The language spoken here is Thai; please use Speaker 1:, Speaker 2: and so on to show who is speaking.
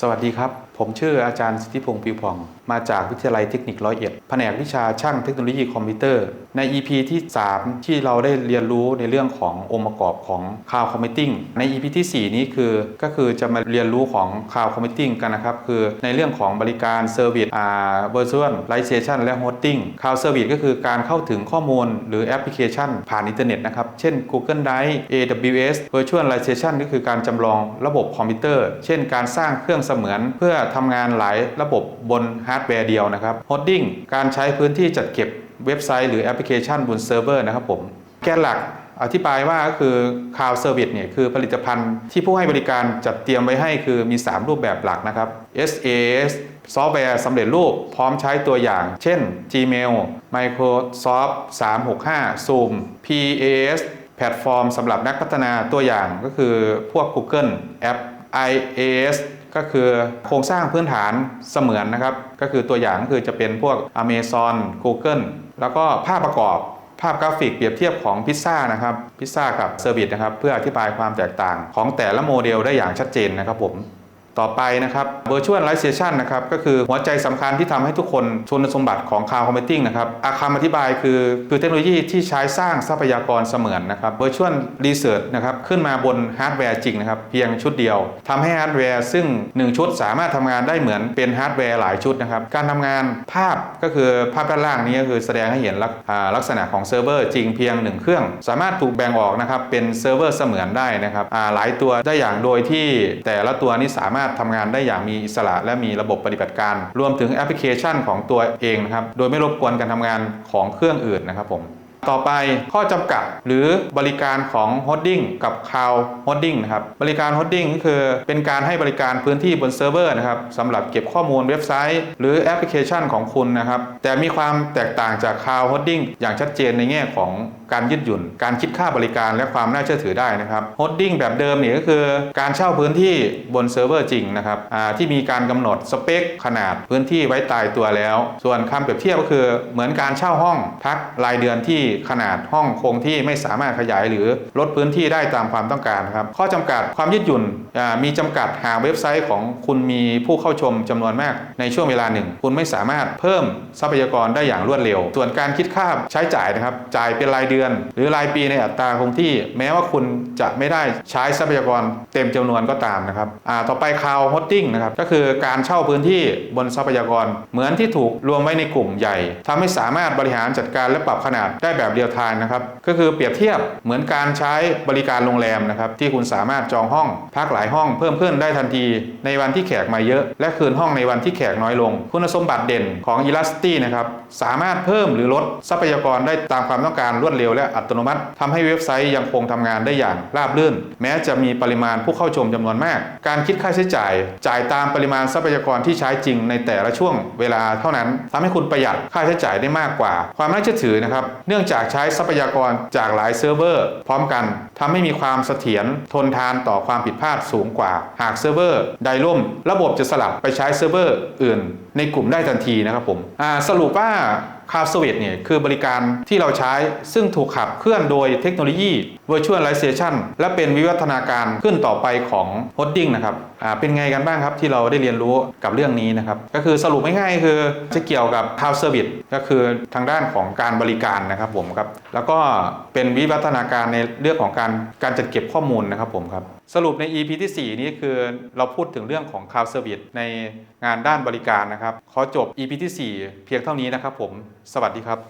Speaker 1: สวัสดีครับผมชื่ออาจารย์สิทธิพงศ์ปิวพอง มาจากวิทยาลัยเทคนิคร้อยเอ็ดแผนกวิชาช่างเทคโนโลยีคอมพิวเตอร์ ใน EP ที่ 3 ที่เราได้เรียนรู้ในเรื่องขององค์ประกอบของ Cloud Computing ใน EP ที่ 4 นี้คือก็คือจะมาเรียนรู้ของ Cloud Computing กันนะครับ คือในเรื่องของบริการ Service อ่า Virtualization และ Hosting Cloud Service ก็คือการเข้าถึงข้อมูลหรือแอปพลิเคชัน ผ่านอินเทอร์เน็ตนะครับ เช่น Google Drive AWS Virtualization ก็คือการจำลองระบบคอมพิวเตอร์ เช่น การสร้างเครื่องเสมือนเพื่อทำงานหลายระบบบนฮาร์ดแวร์เดียวนะครับ Hosting การใช้พื้นที่จัดเก็บเว็บไซต์หรือแอปพลิเคชันบนเซิร์ฟเวอร์นะครับผมแกนหลักอธิบายว่าก็คือ Cloud Service เนี่ยคือผลิตภัณฑ์ที่ผู้ให้บริการจัดเตรียมไว้ให้คือมี 3 รูปแบบหลักนะครับ SAS ซอฟต์แวร์สำเร็จรูปพร้อมใช้ตัวอย่าง เช่น Gmail Microsoft 365 Zoom PAS แพลตฟอร์มสำหรับนักพัฒนาตัวอย่างก็คือพวก Google App IAS ก็คือโครงสร้างพื้นฐานเสมือนนะครับ ก็คือตัวอย่างก็คือจะเป็นพวก Amazon Google แล้วก็ภาพประกอบภาพกราฟิกเปรียบเทียบของพิซซ่านะครับพิซซ่ากับเซอร์วิสนะครับเพื่ออธิบายความแตกต่างของแต่ละโมเดลได้อย่างชัดเจนนะครับผม ต่อไปนะครับ Virtualization นะครับก็คือหัวใจสำคัญที่ทำให้ทุกคนคุณสมบัติของ Cloud Computing นะครับอาคำอธิบายคือคือเทคโนโลยีที่ใช้สร้างทรัพยากรเสมือนนะครับ Virtual Research นะครับขึ้นมาบนฮาร์ดแวร์จริงนะครับเพียงชุดเดียวทำให้ฮาร์ดแวร์ซึ่ง 1 ชุดสามารถทำงานได้เหมือนเป็นฮาร์ดแวร์หลายชุดนะครับการทำงานภาพก็คือภาพด้านล่างนี้ก็คือแสดงให้เห็นลักอ่าลักษณะของเซิร์ฟเวอร์จริงเพียงหนึ่งเครื่อง สามารถถูกแบ่งออกนะครับเป็นเซิร์ฟเวอร์เสมือนได้นะครับหลายตัวได้อย่างโดยที่แต่ละตัวนี้สามารถทำงานได้อย่างมีอิสระ และมีระบบปฏิบัติการ รวมถึงแอปพลิเคชันของตัวเองนะครับ โดยไม่รบกวนการทำงานของเครื่องอื่นนะครับผม ต่อไปข้อจำกัดหรือบริการของ Hosting กับ Cloud Hosting นะครับบริการ Hosting ก็คือเป็นการให้บริการพื้นที่บนเซิร์ฟเวอร์นะครับสำหรับเก็บข้อมูลเว็บไซต์ หรือแอปพลิเคชันของคุณนะครับแต่มีความแตกต่างจาก Cloud Hosting อย่างชัดเจนในแง่ของการยืดหยุ่น การคิดค่าบริการและความน่าเชื่อถือได้นะครับ Hosting แบบเดิมนี่ก็คือการเช่าพื้นที่บนเซิร์ฟเวอร์จริงนะครับที่มีการกำหนดสเปค ขนาดพื้นที่ไว้ตายตัวแล้ว ส่วนคำเปรียบเทียบก็คือเหมือนการเช่าห้องพักรายเดือนที่ขนาดห้องคงที่ไม่สามารถขยายหรือลดพื้นที่ได้ตามความต้องการครับข้อจำกัดความยืดหยุ่นมีจำกัดหากเว็บไซต์ของคุณมีผู้เข้าชมจำนวนมากในช่วงเวลาหนึ่ง คุณไม่สามารถเพิ่มทรัพยากรได้อย่างรวดเร็ว ส่วนการคิดค่าใช้จ่ายนะครับจ่ายเป็นรายเดือน หรือรายปีในอัตราคงที่ แม้ว่าคุณจะไม่ได้ใช้ทรัพยากรเต็มจำนวนก็ตามนะครับต่อไป Cloud Hosting นะครับก็คือการเช่าพื้นที่บนทรัพยากร เหมือนที่ถูกรวมไว้ในกลุ่มใหญ่ทำให้สามารถบริหารจัดการและปรับขนาดได้แบบเรียลไทม์นะครับ ก็คือเปรียบเทียบเหมือนการใช้บริการโรงแรมนะครับ ที่คุณสามารถจองห้องพักหลายห้องเพิ่มขึ้นได้ทันที ในวันที่แขกมาเยอะ และคืนห้องในวันที่แขกน้อยลง คุณสมบัติเด่นของ Elasty นะครับสามารถเพิ่มหรือลดทรัพยากรได้ตามความต้องการรวดเร็วและอัตโนมัติทำให้เว็บไซต์ยังคงทำงานได้อย่างราบรื่น แม้จะมีปริมาณผู้เข้าชมจำนวนมาก การคิดค่าใช้จ่าย จ่ายตามปริมาณทรัพยากรที่ใช้จริงในแต่ละช่วงเวลาเท่านั้นทำให้คุณประหยัดค่าใช้จ่ายได้มากกว่า ความน่าเชื่อถือนะครับเนื่องจากใช้ทรัพยากรจากหลายเซิร์ฟเวอร์ พร้อมกันทำให้มีความเสถียรทนทานต่อความผิดพลาดสูงกว่า หากเซิร์ฟเวอร์ใดล่ม ระบบจะสลับไปใช้เซิร์ฟเวอร์อื่น ในกลุ่มได้ทันทีนะครับผมสรุปว่าคา o สวิตเนี่ยคือบริการที่เราใช้ซึ่งถูกขับเคลื่อนโดยเทคโนโลยี Virtualization และเป็นวิวัฒนาการขึ้นต่อไปของ Hosting นะครับเป็นไงกันบ้างครับที่เราได้เรียนรู้กับเรื่องนี้นะครับก็คือสรุปง่ายๆคือจะเกี่ยวกับ Cloud Service ก็คือทางด้านของการบริการนะครับผมครับแล้วก็เป็นวิวัฒนาการในเรื่องของการการจัดเก็บข้อมูลนะครับผมครับสรุปใน EP ที่ 4 นี้คือเราพูดถึงเรื่องของ Cloud Service ในงานด้านบริการนะครับ ขอจบ EP ที่ 4 เพียงเท่านี้นะครับผม สวัสดีครับ